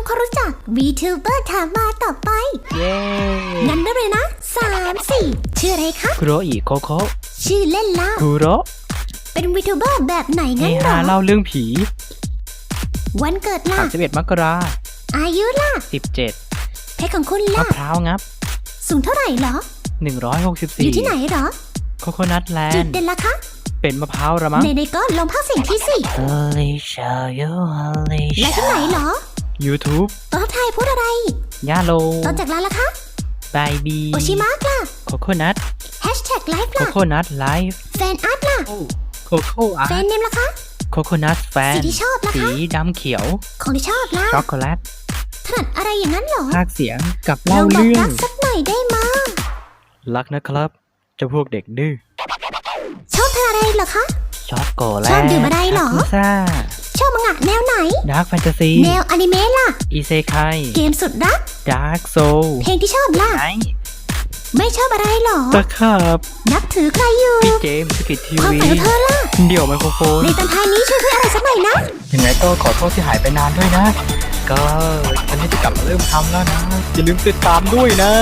ำความรู้จัก VTuber ถามมาต่อไป เย้งั้นได้เลยนะสามสี่ชื่ออะไรคะคุโรอิโคโคชื่อเล่นล่ะคุโรเป็น VTuber แบบไหนเฮงั้นเหรฮาอเล่าเรื่องผีวันเกิดล่ะ 31มกราอายุล่ะ17เพศของคุณมะล่ะ พร้าวงับ สูงเท่าไหร่เหรอ164อยู่ที่ไหนเหรอ โคโคนัทแลจุดนด์เด่นล่ะคะเป็นมะพร้าวระมั้งในในๆก็ลองภาคเสียงที่สิ Holy show you holy และที่ไหนเหรอ YouTube ตอนทักทายพูดอะไรยาโลตอนจากร้านล่ะคะ บายบีโอชิมากล่ะโคโคนัทแฮชแท็กไลฟ์โคล่ะโคนัทไลฟ์แฟนอาร์ตล่ะโคโค่อาแฟนเนมล่ะคะ โคโคนัทแฟนสีที่ชอบล่ะสีคะ ดำเขียวของที่ชอบล่ะช็อกโกแลตถนัดอะไรอย่างนั้นเหรอภาคเสียงกับลอเล่างบอกเรื่อรัง กสักหน่อยได้มา รักนะครับเจ้าพวกเด็กดื้อชอบทานอะไรเหรอคะ ช็อกโกแลตชอบดื่มอะไรเหรอาซ่า ชอบมังงะแนวไหน ดาร์กแฟนตาซี แนวอนิเมะล่ะ อีเซไคเกมสุดรัก ดาร์กโซเพลงที่ชอบล่ะไนไม่ชอบอะไรเหรอ ตะขาบนับถือใครอยู่ พี่เจมส์สกิททีความวีฝันของเธอล่ะ เดี่ยวไมโครโฟนในตอนท้ายนี้ช่วยพูดอะไรสักหน่อยนะ ยังไงก็ขอโทษที่หายไปนานด้วยนะ ก็ตอนนี้จะกลับมาเริ่มทำแล้วนะอย่าลืมติดตามด้วยนะ